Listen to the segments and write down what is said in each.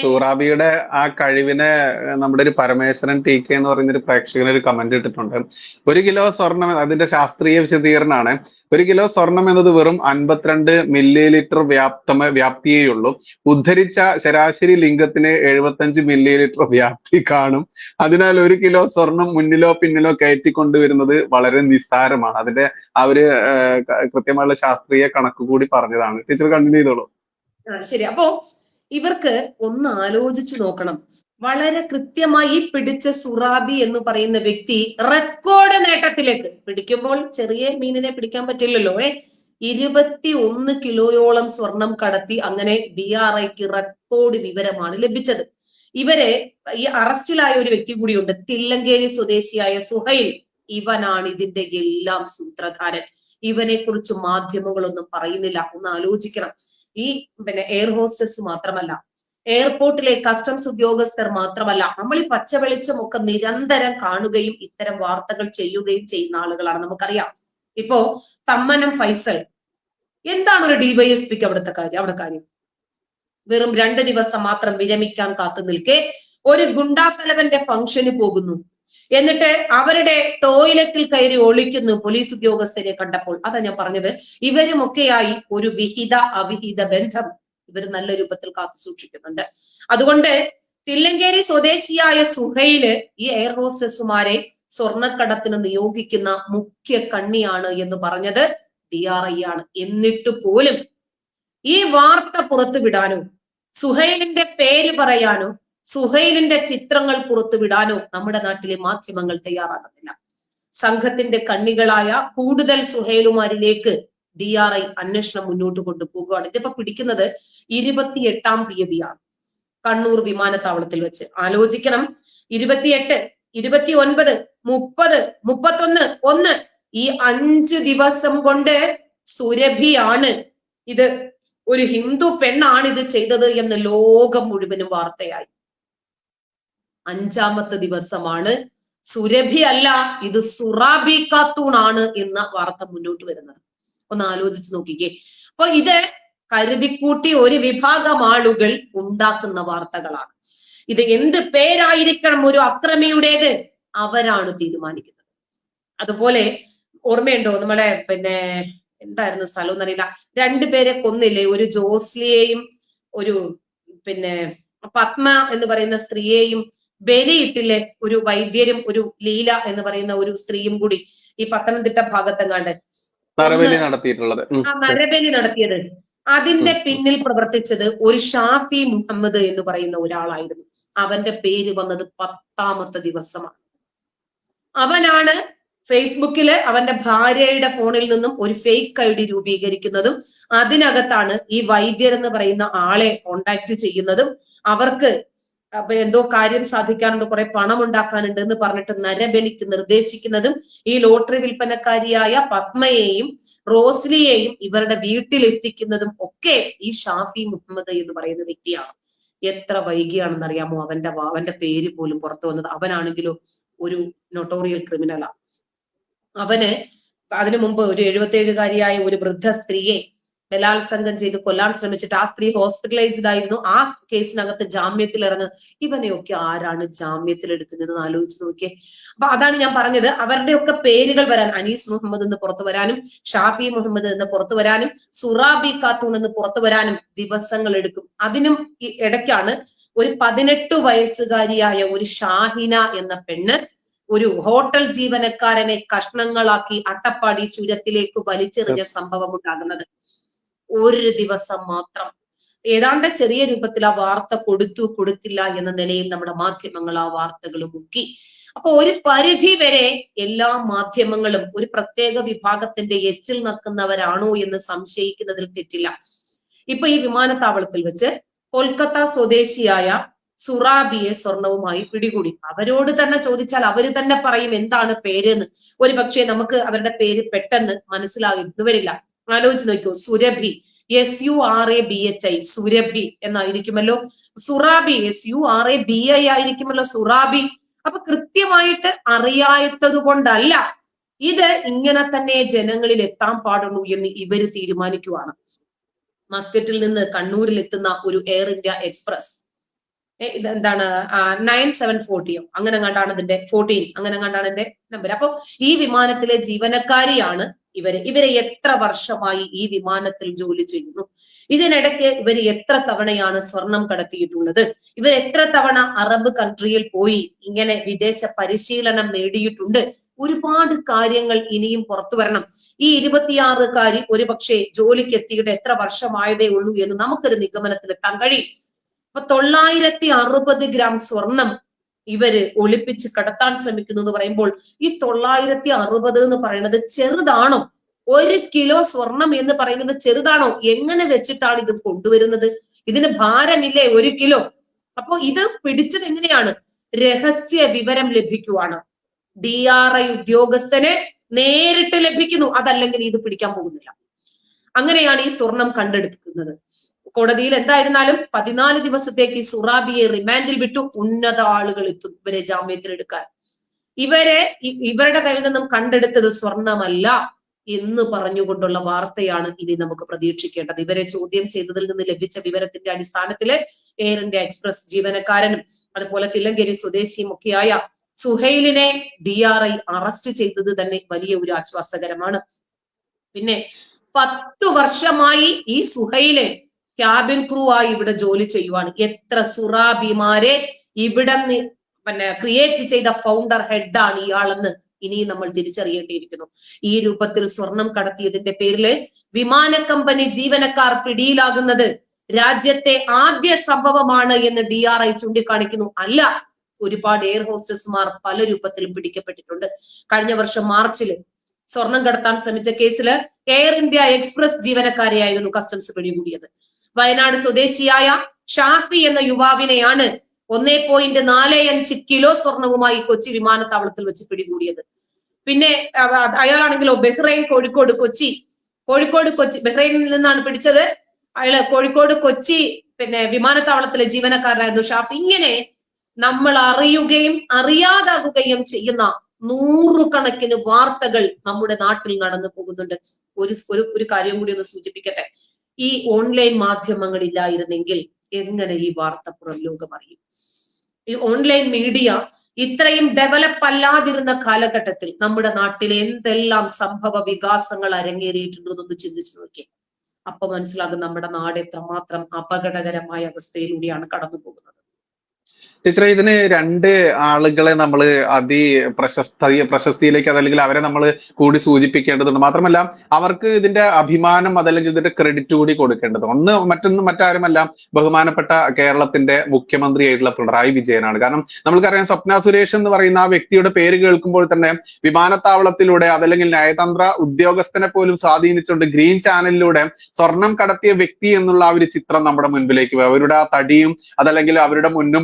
സൂറാബിയുടെ ആ കഴിവിനെ നമ്മുടെ ഒരു പരമേശ്വരൻ ടി കെ എന്ന് പറയുന്ന ഒരു പ്രേക്ഷകന് ഒരു കമന്റ് ഇട്ടിട്ടുണ്ട്. ഒരു കിലോ സ്വർണം അതിന്റെ ശാസ്ത്രീയ വിശദീകരണമാണ്. ഒരു കിലോ സ്വർണം എന്നത് വെറും അൻപത്തിരണ്ട് മില്ലി ലിറ്റർ വ്യാപ്തമ വ്യാപ്തിയേയുള്ളൂ ഉദ്ധരിച്ച ശരാശരി ലിംഗത്തിന് എഴുപത്തഞ്ച് മില്ലി ലിറ്റർ വ്യാപ്തി കാണും. അതിനാൽ ഒരു കിലോ സ്വർണം മുന്നിലോ പിന്നിലോ കയറ്റി കൊണ്ടുവരുന്നത് വളരെ നിസ്സാരമാണ്. അതിന്റെ ആ ഒരു കൃത്യമായുള്ള ശാസ്ത്രീയ കണക്ക് കൂടി പറഞ്ഞതാണ്. ടീച്ചർ കണ്ടിന്യൂ ചെയ്തോളൂ. ശരി. അപ്പോ ഇവർക്ക് ഒന്ന് ആലോചിച്ചു നോക്കണം. വളരെ കൃത്യമായി പിടിച്ച സുറാബി എന്ന് പറയുന്ന വ്യക്തി റെക്കോർഡ് നേട്ടത്തിലേക്ക്. പിടിക്കുമ്പോൾ ചെറിയ മീനിനെ പിടിക്കാൻ പറ്റില്ലല്ലോ ഏ? ഇരുപത്തി ഒന്ന് കിലോയോളം സ്വർണം കടത്തി അങ്ങനെ ഡി ആർ ഐക്ക് റെക്കോർഡ് വിവരമാണ് ലഭിച്ചത്. ഇവരെ ഈ അറസ്റ്റിലായ ഒരു വ്യക്തി കൂടിയുണ്ട് തില്ലങ്കേരി സ്വദേശിയായ സുഹൈൽ. ഇവനാണ് ഇതിന്റെ എല്ലാം സൂത്രധാരൻ. ഇവനെ കുറിച്ച് മാധ്യമങ്ങളൊന്നും പറയുന്നില്ല. ഒന്ന് ആലോചിക്കണം. ഈ പിന്നെ എയർ ഹോസ്റ്റസ് മാത്രമല്ല. എയർപോർട്ടിലെ കസ്റ്റംസ് ഉദ്യോഗസ്ഥർ മാത്രമല്ല നമ്മൾ ഈ പച്ചവെളിച്ചമൊക്കെ നിരന്തരം കാണുകയും ഇത്തരം വാർത്തകൾ ചെയ്യുകയും ചെയ്യുന്ന ആളുകളാണ് നമുക്കറിയാം. ഇപ്പോ തമ്മനം ഫൈസൽ എന്താണ് ഒരു ഡിവൈഎസ്പിക്ക് അവിടുത്തെ കാര്യം അവിടെ കാര്യം? വെറും രണ്ട് ദിവസം മാത്രം വിരമിക്കാൻ കാത്തു നിൽക്കെ ഒരു ഗുണ്ടാത്തലവന്റെ ഫംഗ്ഷന് പോകുന്നു. എന്നിട്ട് അവരുടെ ടോയ്ലറ്റിൽ കയറി ഒളിക്കുന്നു പോലീസ് ഉദ്യോഗസ്ഥരെ കണ്ടപ്പോൾ. അതാ ഞാൻ പറഞ്ഞത്. ഇവരുമൊക്കെയായി ഒരു വിഹിത അവിഹിത ബന്ധം ഇവർ നല്ല രൂപത്തിൽ കാത്തു സൂക്ഷിക്കുന്നുണ്ട്. അതുകൊണ്ട് തില്ലങ്കേരി സ്വദേശിയായ സുഹൈൽ ഈ എയർ ഹോസ്റ്റസുമാരെ സ്വർണക്കടത്തിന് നിയോഗിക്കുന്ന മുഖ്യ കണ്ണിയാണ് എന്ന് പറഞ്ഞത് ഡി ആർ ഐ ആണ്. എന്നിട്ട് പോലും ഈ വാർത്ത പുറത്തുവിടാനോ സുഹൈലിന്റെ പേര് പറയാനോ സുഹൈലിന്റെ ചിത്രങ്ങൾ പുറത്തുവിടാനോ നമ്മുടെ നാട്ടിലെ മാധ്യമങ്ങൾ തയ്യാറാകുന്നില്ല. സംഘത്തിന്റെ കണ്ണികളായ കൂടുതൽ സുഹൈലുമാരിലേക്ക് ഡി ആർ ഐ അന്വേഷണം മുന്നോട്ട് കൊണ്ടുപോകുകയാണ് ഇതിപ്പോ പിടിക്കുന്നത് ഇരുപത്തിയെട്ടാം തീയതിയാണ്. കണ്ണൂർ വിമാനത്താവളത്തിൽ വെച്ച്. ആലോചിക്കണം. ഇരുപത്തിയെട്ട് ഇരുപത്തി ഒൻപത് മുപ്പത് മുപ്പത്തൊന്ന് ഒന്ന് ഈ അഞ്ച് ദിവസം കൊണ്ട് സുരഭിയാണ്. ഇത് ഒരു ഹിന്ദു പെണ്ണാണ് ഇത് ചെയ്തത് എന്ന് ലോകം മുഴുവനും വാർത്തയായി. അഞ്ചാമത്തെ ദിവസമാണ്. സുരഭി അല്ല ഇത് സുറാബി ഖാത്തൂൺ ആണ് എന്ന വാർത്ത മുന്നോട്ട് വരുന്നത്. ഒന്ന് ആലോചിച്ച് നോക്കിക്കേ. അപ്പൊ ഇത് കരുതിക്കൂട്ടി ഒരു വിഭാഗം ആളുകൾ ഉണ്ടാക്കുന്ന വാർത്തകളാണ്. ഇത് എന്ത് പേരായിരിക്കണം ഒരു അക്രമിയുടേത്? അവരാണ് തീരുമാനിക്കുന്നത്. അതുപോലെ ഓർമ്മയുണ്ടോ? നമ്മളെ പിന്നെ എന്തായിരുന്നു സ്ഥലം എന്നറിയില്ല. രണ്ടുപേരെ കൊന്നില്ലേ? ഒരു ജോസ്ലിയെയും ഒരു പിന്നെ പത്മ എന്ന് പറയുന്ന സ്ത്രീയെയും ബലിയിട്ടില്ലേ ഒരു വൈദ്യരും ഒരു ലീല എന്ന് പറയുന്ന ഒരു സ്ത്രീയും കൂടി ഈ പത്തനംതിട്ട ഭാഗത്തെങ്ങാണ്ട്. നരബലി നടത്തിയിട്ടുള്ളത്. നരബലി നടത്തിയത്. അതിന്റെ. പിന്നിൽ പ്രവർത്തിച്ചത് ഒരു ഷാഫി മുഹമ്മദ് എന്ന് പറയുന്ന ഒരാളായിരുന്നു. അവന്റെ പേര് വന്നത് പത്താമത്തെ ദിവസമാണ്. അവനാണ് ഫേസ്ബുക്കിൽ അവന്റെ ഭാര്യയുടെ ഫോണിൽ നിന്നും ഒരു ഫേക്ക് ഐ ഡി രൂപീകരിക്കുന്നതും അതിനകത്താണ് ഈ വൈദ്യർ എന്ന് പറയുന്ന ആളെ കോണ്ടാക്ട് ചെയ്യുന്നതും അവർക്ക് അപ്പൊ എന്തോ കാര്യം സാധിക്കാനുണ്ട് കുറെ പണം ഉണ്ടാക്കാനുണ്ട് എന്ന് പറഞ്ഞിട്ട് നരബലിക്ക് നിർദ്ദേശിക്കുന്നതും ഈ ലോട്ടറി വിൽപ്പനക്കാരിയായ പത്മയെയും റോസ്ലിയെയും ഇവരുടെ വീട്ടിൽ എത്തിക്കുന്നതും ഒക്കെ ഈ ഷാഫി മുഹമ്മദ് എന്ന് പറയുന്ന വ്യക്തിയാണ്. എത്ര വൈകിയാണെന്ന് അറിയാമോ അവന്റെ അവന്റെ പേര് പോലും പുറത്തു വന്നത് അവനാണെങ്കിലോ ഒരു നൊട്ടോറിയൽ ക്രിമിനലാ അവന് അതിനു മുമ്പ് ഒരു എഴുപത്തി ഏഴുകാരിയായ ഒരു വൃദ്ധ സ്ത്രീയെ ബലാത്സംഗം ചെയ്ത് കൊല്ലാൻ ശ്രമിച്ചിട്ട് ആ സ്ത്രീ ഹോസ്പിറ്റലൈസ്ഡ് ആയിരുന്നു. ആ കേസിനകത്ത് ജാമ്യത്തിൽ ഇറങ്ങുന്നത് ഇവനെയൊക്കെ ആരാണ് ജാമ്യത്തിൽ എടുക്കുന്നത് എന്ന് ആലോചിച്ച് നോക്കിയേ. അപ്പൊ അതാണ് ഞാൻ പറഞ്ഞത്. അവരുടെയൊക്കെ പേരുകൾ വരാൻ അനീസ് മുഹമ്മദ് എന്ന് പുറത്തു വരാനും ഷാഫി മുഹമ്മദ് എന്ന് പുറത്തു വരാനും സുറാബി ഖാത്തൂൺ എന്ന് പുറത്തു വരാനും ദിവസങ്ങൾ എടുക്കും. അതിനും ഇടയ്ക്കാണ് ഒരു പതിനെട്ട് വയസ്സുകാരിയായ ഒരു ഷാഹിന എന്ന പെണ്ണ് ഒരു ഹോട്ടൽ ജീവനക്കാരനെ കഷ്ണങ്ങളാക്കി അട്ടപ്പാടി ചുരത്തിലേക്ക് വലിച്ചെറിഞ്ഞ സംഭവം ഉണ്ടാകുന്നത്. ഒരു ദിവസം മാത്രം. ഏതാണ്ട് ചെറിയ രൂപത്തിൽ ആ വാർത്ത കൊടുത്തു കൊടുത്തില്ല എന്ന നിലയിൽ നമ്മുടെ മാധ്യമങ്ങൾ ആ വാർത്തകൾ മുക്കി. അപ്പൊ ഒരു പരിധി വരെ എല്ലാ മാധ്യമങ്ങളും ഒരു പ്രത്യേക വിഭാഗത്തിന്റെ എച്ചിൽ നക്കുന്നവരാണോ എന്ന് സംശയിക്കുന്നതിൽ തെറ്റില്ല. ഇപ്പൊ ഈ വിമാനത്താവളത്തിൽ വെച്ച് കൊൽക്കത്ത സ്വദേശിയായ സുറാബിയെ സ്വർണവുമായി പിടികൂടി. അവരോട് തന്നെ ചോദിച്ചാൽ അവർ തന്നെ പറയും എന്താണ് പേര് എന്ന് ഒരു പക്ഷേ നമുക്ക് അവരുടെ പേര് പെട്ടെന്ന് മനസ്സിലാകുന്നു വരില്ല ആലോചിച്ച് നോക്കൂ. Surabhi S U R A B H I Surabhi എന്നായിരിക്കുമല്ലോ. Surabi S U R A B I ആയിരിക്കുമല്ലോ സുറാബി. അപ്പൊ കൃത്യമായിട്ട് അറിയാത്തത് കൊണ്ടല്ല ഇത് ഇങ്ങനെ തന്നെ ജനങ്ങളിൽ എത്താൻ പാടുള്ളൂ എന്ന് ഇവർ തീരുമാനിക്കുവാണ്. മസ്കറ്റിൽ നിന്ന് കണ്ണൂരിൽ എത്തുന്ന ഒരു എയർ ഇന്ത്യ എക്സ്പ്രസ് ഇതെന്താണ്? നയൻ സെവൻ ഫോർട്ടിയോ അങ്ങനെ കണ്ടാണ് ഇതിന്റെ ഫോർട്ടീൻ അങ്ങനെ കണ്ടാണ് ഇതിന്റെ നമ്പർ അപ്പൊ ഈ വിമാനത്തിലെ ജീവനക്കാരിയാണ് ഇവർ ഇവരെ എത്ര വർഷമായി ഈ വിമാനത്തിൽ ജോലി ചെയ്യുന്നു? ഇതിനിടയ്ക്ക് ഇവർ എത്ര തവണയാണ് സ്വർണം കടത്തിയിട്ടുള്ളത്? ഇവർ എത്ര തവണ അറബ് കൺട്രിയിൽ പോയി ഇങ്ങനെ വിദേശ പരിശീലനം നേടിയിട്ടുണ്ട്? ഒരുപാട് കാര്യങ്ങൾ ഇനിയും പുറത്തു വരണം. ഈ ഇരുപത്തിയാറുകാരി ഒരുപക്ഷെ ജോലിക്ക് എത്തിയിട്ട് എത്ര വർഷമായതേ ഉള്ളൂ എന്ന് നമുക്കൊരു നിഗമനത്തിലെത്താൻ കഴിയും. അപ്പൊ തൊള്ളായിരത്തി അറുപത് ഗ്രാം സ്വർണം ഇവർ ഒളിപ്പിച്ച് കടത്താൻ ശ്രമിക്കുന്നു എന്ന് പറയുമ്പോൾ ഈ തൊള്ളായിരത്തി അറുപത് എന്ന് പറയുന്നത് ചെറുതാണോ? ഒരു കിലോ സ്വർണം എന്ന് പറയുന്നത് ചെറുതാണോ? എങ്ങനെ വെച്ചിട്ടാണ് ഇത് കൊണ്ടുവരുന്നത്? ഇതിന് ഭാരമില്ലേ ഒരു കിലോ? അപ്പോ ഇത് പിടിച്ചത് എങ്ങനെയാണ്? രഹസ്യ വിവരം ലഭിക്കുവാണ്. ഡി ആർ ഐ ഉദ്യോഗസ്ഥനെ നേരിട്ട് ലഭിക്കുന്നു. അതല്ലെങ്കിൽ ഇത് പിടിക്കാൻ പോകുന്നില്ല. അങ്ങനെയാണ് ഈ സ്വർണം കണ്ടെടുക്കുന്നത്. കോടതിയിൽ എന്തായിരുന്നാലും പതിനാല് ദിവസത്തേക്ക് സുറാബിയെ റിമാൻഡിൽ വിട്ടു. ഉന്നത ആളുകൾ എത്തും ഇവരെ ജാമ്യത്തിലെടുക്കാൻ ഇവരെ ഇവരുടെ കയ്യിൽ നിന്നും കണ്ടെടുത്തത് സ്വർണമല്ല എന്ന് പറഞ്ഞുകൊണ്ടുള്ള വാർത്തയാണ് ഇനി നമുക്ക് പ്രതീക്ഷിക്കേണ്ടത്. ഇവരെ ചോദ്യം ചെയ്തതിൽ നിന്ന് ലഭിച്ച വിവരത്തിന്റെ അടിസ്ഥാനത്തിൽ എയർ ഇന്ത്യ എക്സ്പ്രസ് ജീവനക്കാരനും അതുപോലെ തില്ലങ്കേരി സ്വദേശിയും ഒക്കെയായ സുഹൈലിനെ ഡി ആർ ഐ അറസ്റ്റ് ചെയ്തത് തന്നെ വലിയ ഒരു ആശ്വാസകരമാണ്. പിന്നെ പത്തു വർഷമായി ഈ സുഹൈൽ ക്യാബിൻ ക്രൂ ആയി ഇവിടെ ജോലി ചെയ്യുവാണ്. എത്ര സുറാബിമാരെ ഇവിടെ പിന്നെ ക്രിയേറ്റ് ചെയ്ത ഫൗണ്ടർ ഹെഡാണ് ഇയാളെന്ന് ഇനിയും നമ്മൾ തിരിച്ചറിയേണ്ടിയിരിക്കുന്നു. ഈ രൂപത്തിൽ സ്വർണം കടത്തിയതിന്റെ പേരിൽ വിമാന കമ്പനി ജീവനക്കാർ പിടിയിലാകുന്നത് രാജ്യത്തെ ആദ്യ സംഭവമാണ് എന്ന് ഡി ആർ ഐ ചൂണ്ടിക്കാണിക്കുന്നു. അല്ല ഒരുപാട് എയർ ഹോസ്റ്റസ്മാർ പല രൂപത്തിലും പിടിക്കപ്പെട്ടിട്ടുണ്ട്. കഴിഞ്ഞ വർഷം മാർച്ചിൽ സ്വർണം കടത്താൻ ശ്രമിച്ച കേസിൽ എയർ ഇന്ത്യ എക്സ്പ്രസ് ജീവനക്കാരെയായിരുന്നു കസ്റ്റംസ് പിടികൂടിയത്. വയനാട് സ്വദേശിയായ ഷാഫി എന്ന യുവാവിനെയാണ് ഒന്നേ പോയിന്റ് നാല് അഞ്ച് കിലോ സ്വർണവുമായി കൊച്ചി വിമാനത്താവളത്തിൽ വെച്ച് പിടികൂടിയത്. പിന്നെ അയാളാണെങ്കിലോ ബഹ്റൈൻ കോഴിക്കോട് കൊച്ചി. കോഴിക്കോട് കൊച്ചി ബഹ്റൈനിൽ നിന്നാണ് പിടിച്ചത്. അയാൾ കോഴിക്കോട് കൊച്ചി പിന്നെ വിമാനത്താവളത്തിലെ ജീവനക്കാരനായിരുന്നു ഷാഫി. ഇങ്ങനെ നമ്മൾ അറിയുകയും അറിയാതാകുകയും ചെയ്യുന്ന നൂറുകണക്കിന് വാർത്തകൾ നമ്മുടെ നാട്ടിൽ നടന്നു പോകുന്നുണ്ട്. ഒരു ഒരു കാര്യം കൂടി ഒന്ന് സൂചിപ്പിക്കട്ടെ. ഈ ഓൺലൈൻ മാധ്യമങ്ങൾ ഇല്ലായിരുന്നെങ്കിൽ എങ്ങനെ ഈ വാർത്ത പുറം ലോകം അറിയും? ഈ ഓൺലൈൻ മീഡിയ ഇത്രയും ഡെവലപ്പ് അല്ലാതിരുന്ന കാലഘട്ടത്തിൽ നമ്മുടെ നാട്ടിൽ എന്തെല്ലാം സംഭവ വികാസങ്ങൾ അരങ്ങേറിയിട്ടുണ്ടെന്നൊന്ന് ചിന്തിച്ചു നോക്കിയേ. അപ്പൊ മനസ്സിലാകും നമ്മുടെ നാട് എത്രമാത്രം അപകടകരമായ അവസ്ഥയിലൂടെയാണ് കടന്നു പോകുന്നത് ടീച്ചറെ ഇതിന് രണ്ട് ആളുകളെ നമ്മൾ അതി പ്രശസ്ത പ്രശസ്തിയിലേക്ക് അതല്ലെങ്കിൽ അവരെ നമ്മൾ കൂടി സൂചിപ്പിക്കേണ്ടതുണ്ട്. മാത്രമല്ല അവർക്ക് ഇതിന്റെ അഭിമാനം അതല്ലെങ്കിൽ ഇതിന്റെ ക്രെഡിറ്റ് കൂടി കൊടുക്കേണ്ടത് ഒന്ന് മറ്റൊന്ന് മറ്റാരുമല്ല ബഹുമാനപ്പെട്ട കേരളത്തിന്റെ മുഖ്യമന്ത്രിയായിട്ടുള്ള പിണറായി വിജയനാണ്. കാരണം നമുക്കറിയാം സ്വപ്ന സുരേഷ് എന്ന് പറയുന്ന ആ വ്യക്തിയുടെ പേര് കേൾക്കുമ്പോൾ തന്നെ വിമാനത്താവളത്തിലൂടെ അതല്ലെങ്കിൽ നയതന്ത്ര ഉദ്യോഗസ്ഥനെ പോലും സ്വാധീനിച്ചുകൊണ്ട് ഗ്രീൻ ചാനലിലൂടെ സ്വർണം കടത്തിയ വ്യക്തി എന്നുള്ള ആ ഒരു ചിത്രം നമ്മുടെ മുൻപിലേക്ക് വരും. അവരുടെ ആ തടിയും അതല്ലെങ്കിൽ അവരുടെ മുന്നും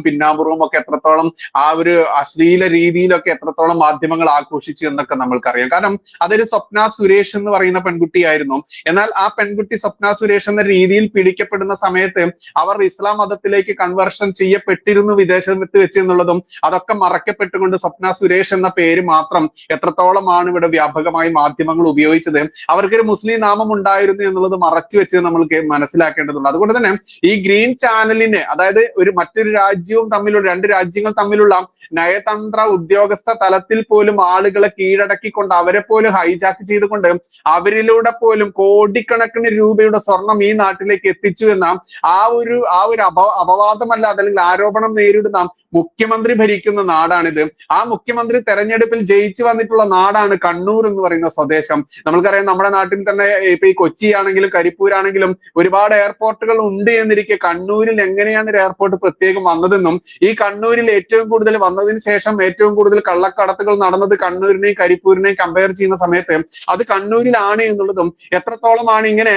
പിന്നാമ്പുറവും ഒക്കെ എത്രത്തോളം ആ ഒരു അശ്ലീല രീതിയിലൊക്കെ എത്രത്തോളം മാധ്യമങ്ങൾ ആഘോഷിച്ചു എന്നൊക്കെ നമ്മൾക്കറിയാം. കാരണം അതൊരു സ്വപ്ന സുരേഷ് എന്ന് പറയുന്ന പെൺകുട്ടിയായിരുന്നു. എന്നാൽ ആ പെൺകുട്ടി സ്വപ്ന സുരേഷ് എന്ന രീതിയിൽ പിടിക്കപ്പെടുന്ന സമയത്ത് അവർ ഇസ്ലാം മതത്തിലേക്ക് കൺവേർഷൻ ചെയ്യപ്പെട്ടിരുന്നു വിദേശത്ത് വെച്ച് എന്നുള്ളതും അതൊക്കെ മറക്കപ്പെട്ടുകൊണ്ട് സ്വപ്ന സുരേഷ് എന്ന പേര് മാത്രം എത്രത്തോളമാണ് ഇവിടെ വ്യാപകമായി മാധ്യമങ്ങൾ ഉപയോഗിച്ചത് അവർക്കൊരു മുസ്ലിം നാമം ഉണ്ടായിരുന്നു എന്നുള്ളത് മറച്ചു വെച്ച് നമ്മൾക്ക് മനസ്സിലാക്കേണ്ടതുണ്ട്. അതുകൊണ്ട് തന്നെ ഈ ഗ്രീൻ ചാനലിനെ അതായത് ഒരു മറ്റൊരു രാജ്യവും തമ്മിലുള്ള രണ്ട് രാജ്യങ്ങൾ തമ്മിലുള്ള നയതന്ത്ര ഉദ്യോഗസ്ഥ തലത്തിൽ പോലും ആളുകളെ കീഴടക്കിക്കൊണ്ട് അവരെ പോലും ഹൈജാക്ക് ചെയ്തുകൊണ്ട് അവരിലൂടെ പോലും കോടിക്കണക്കിന് രൂപയുടെ സ്വർണം ഈ നാട്ടിലേക്ക് എത്തിച്ചു എന്ന ആ ഒരു ആ ഒരു അപ അപവാദമല്ല അതല്ലെങ്കിൽ ആരോപണം നേരിടുന്ന മുഖ്യമന്ത്രി ഭരിക്കുന്ന നാടാണിത്. ആ മുഖ്യമന്ത്രി തെരഞ്ഞെടുപ്പിൽ ജയിച്ചു വന്നിട്ടുള്ള നാടാണ് കണ്ണൂർ എന്ന് പറയുന്ന സ്വദേശം. നമ്മൾക്കറിയാം നമ്മുടെ നാട്ടിൽ തന്നെ ഇപ്പൊ ഈ കൊച്ചി ആണെങ്കിലും കരിപ്പൂരാണെങ്കിലും ഒരുപാട് എയർപോർട്ടുകൾ ഉണ്ട് എന്നിരിക്കെ കണ്ണൂരിൽ എങ്ങനെയാണ് ഒരു എയർപോർട്ട് പ്രത്യേകം വന്നതെന്നും ഈ കണ്ണൂരിൽ ഏറ്റവും കൂടുതൽ വന്നതിന് ശേഷം ഏറ്റവും കൂടുതൽ കള്ളക്കടത്തുകൾ നടന്നത് കണ്ണൂരിനെയും കരിപ്പൂരിനെയും കമ്പയർ ചെയ്യുന്ന സമയത്ത് അത് കണ്ണൂരിലാണ് എന്നുള്ളതും എത്രത്തോളമാണ് ഇങ്ങനെ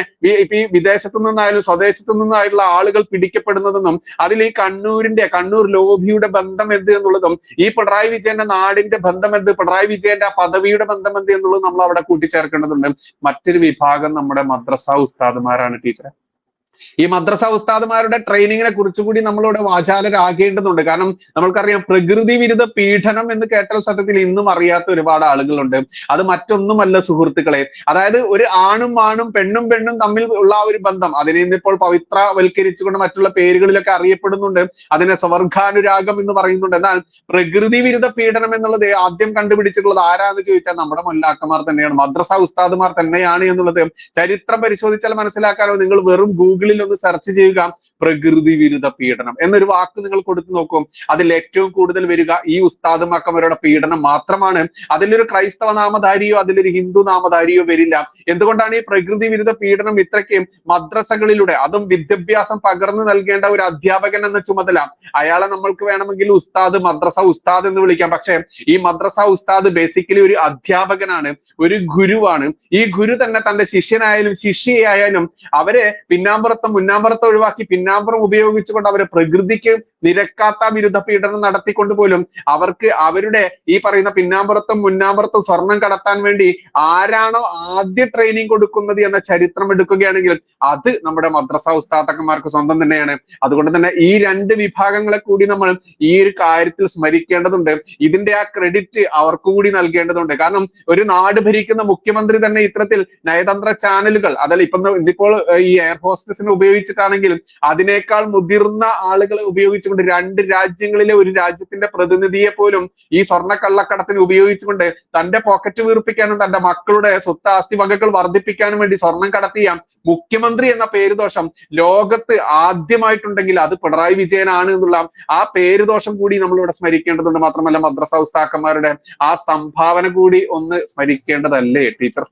ഈ വിദേശത്തു നിന്നായാലും സ്വദേശത്തു നിന്നായിട്ടുള്ള ആളുകൾ പിടിക്കപ്പെടുന്നതെന്നും അതിൽ ഈ കണ്ണൂരിന്റെ കണ്ണൂർ ലോബിയുടെ ബന്ധം എന്ത് എന്നുള്ളതും ഈ പിണറായി വിജയന്റെ നാടിന്റെ ബന്ധം എന്ത് പിണറായി വിജയന്റെ ആ പദവിയുടെ ബന്ധം എന്ത് എന്നുള്ളത് നമ്മൾ അവിടെ കൂട്ടിച്ചേർക്കേണ്ടതുണ്ട്. മറ്റൊരു വിഭാഗം നമ്മുടെ മദ്രസ ഉസ്താദുമാരാണ് ടീച്ചറെ. ഈ മദ്രസ ഉസ്താദുമാരുടെ ട്രെയിനിങ്ങിനെ കുറിച്ചുകൂടി നമ്മളിവിടെ വാചാലരാകേണ്ടതുണ്ട്. കാരണം നമ്മൾക്കറിയാം പ്രകൃതി വിരുദ്ധ പീഡനം എന്ന് കേട്ടാൽ സത്യത്തിൽ ഇന്നും അറിയാത്ത ഒരുപാട് ആളുകളുണ്ട്. അത് മറ്റൊന്നുമല്ല സുഹൃത്തുക്കളെ. അതായത് ഒരു ആണും ആണും പെണ്ണും പെണ്ണും തമ്മിൽ ഉള്ള ആ ഒരു ബന്ധം. അതിനെ ഇന്നിപ്പോൾ പവിത്രവൽക്കരിച്ചുകൊണ്ട് മറ്റുള്ള പേരുകളിലൊക്കെ അറിയപ്പെടുന്നുണ്ട്. അതിനെ സ്വർഗാനുരാഗം എന്ന് പറയുന്നുണ്ട്. എന്നാൽ പ്രകൃതി വിരുദ്ധ പീഡനം എന്നുള്ളത് ആദ്യം കണ്ടുപിടിച്ചിട്ടുള്ളത് ആരാന്ന് ചോദിച്ചാൽ നമ്മുടെ മുല്ലാക്കന്മാർ തന്നെയാണ്. മദ്രസ ഉസ്താദുമാർ തന്നെയാണ് എന്നുള്ളത് ചരിത്രം പരിശോധിച്ചാൽ മനസ്സിലാക്കാനോ നിങ്ങൾ വെറും ഗൂഗിളിൽ ഒന്ന് സെർച്ച് ചെയ്യുക. പ്രകൃതി വിരുദ്ധ പീഡനം എന്നൊരു വാക്ക് നിങ്ങൾ കൊടുത്തു നോക്കും. അതിൽ ഏറ്റവും കൂടുതൽ വരിക ഈ ഉസ്താദുമാക്കന്മാരുടെ പീഡനം മാത്രമാണ്. അതിലൊരു ക്രൈസ്തവ നാമധാരിയോ അതിലൊരു ഹിന്ദു നാമധാരിയോ വരില്ല. എന്തുകൊണ്ടാണ് ഈ പ്രകൃതി വിരുദ്ധ പീഡനം ഇത്രയ്ക്ക് മദ്രസകളിലൂടെ അതും വിദ്യാഭ്യാസം പകർന്നു നൽകേണ്ട ഒരു അധ്യാപകൻ എന്ന ചുമതല. അയാളെ നമ്മൾക്ക് വേണമെങ്കിൽ ഉസ്താദ് മദ്രസ ഉസ്താദ് എന്ന് വിളിക്കാം. പക്ഷെ ഈ മദ്രസ ഉസ്താദ് ബേസിക്കലി ഒരു അധ്യാപകനാണ് ഒരു ഗുരുവാണ്. ഈ ഗുരു തന്നെ തന്റെ ശിഷ്യനായാലും ശിഷ്യയായാലും അവരെ പിന്നാമ്പുറത്തും മുന്നാമ്പുറത്തും ഒഴിവാക്കി പിന്നാമ്പുറം ഉപയോഗിച്ചുകൊണ്ട് അവർ പ്രകൃതിക്ക് നിരക്കാത്ത വിരുദ്ധ പീഡനം നടത്തിക്കൊണ്ട് പോലും അവർക്ക് അവരുടെ ഈ പറയുന്ന പിന്നാമ്പുറത്തും മുന്നാമ്പുറത്തും സ്വർണം കടത്താൻ വേണ്ടി ആരാണോ ആദ്യ ട്രെയിനിങ് കൊടുക്കുന്നത് എന്ന ചരിത്രം എടുക്കുകയാണെങ്കിൽ അത് നമ്മുടെ മദ്രസ ഉസ്താദക്കന്മാർക്ക് സ്വന്തം തന്നെയാണ്. അതുകൊണ്ട് തന്നെ ഈ രണ്ട് വിഭാഗങ്ങളെ കൂടി നമ്മൾ ഈ ഒരു കാര്യത്തിൽ സ്മരിക്കേണ്ടതുണ്ട്. ഇതിന്റെ ആ ക്രെഡിറ്റ് അവർക്ക് കൂടി നൽകേണ്ടതുണ്ട്. കാരണം ഒരു നാട് ഭരിക്കുന്ന മുഖ്യമന്ത്രി തന്നെ ഇത്തരത്തിൽ നയതന്ത്ര ചാനലുകൾ അതല്ല ഇപ്പം ഇന്നിപ്പോൾ ഈ എയർ ഹോസ്റ്റസിനെ ഉപയോഗിച്ചിട്ടാണെങ്കിലും അതിനേക്കാൾ മുതിർന്ന ആളുകളെ ഉപയോഗിച്ചുകൊണ്ട് രണ്ട് രാജ്യങ്ങളിലെ ഒരു രാജ്യത്തിന്റെ പ്രതിനിധിയെ പോലും ഈ സ്വർണ കള്ളക്കടത്തിന് ഉപയോഗിച്ചുകൊണ്ട് തന്റെ പോക്കറ്റ് വീർപ്പിക്കാനും തന്റെ മക്കളുടെ സ്വത്ത് ആസ്തി വകകൾ വർദ്ധിപ്പിക്കാനും വേണ്ടി സ്വർണം കടത്തിയ മുഖ്യമന്ത്രി എന്ന പേരുദോഷം ലോകത്ത് ആദ്യമായിട്ടുണ്ടെങ്കിൽ അത് പിണറായി വിജയനാണ് എന്നുള്ള ആ പേരുദോഷം കൂടി നമ്മൾ ഇവിടെ സ്മരിക്കേണ്ടതുണ്ട്. മാത്രമല്ല മദ്രസ ഉസ്താക്കന്മാരുടെ ആ സംഭാവന കൂടി ഒന്ന് സ്മരിക്കേണ്ടതല്ലേ ടീച്ചർ?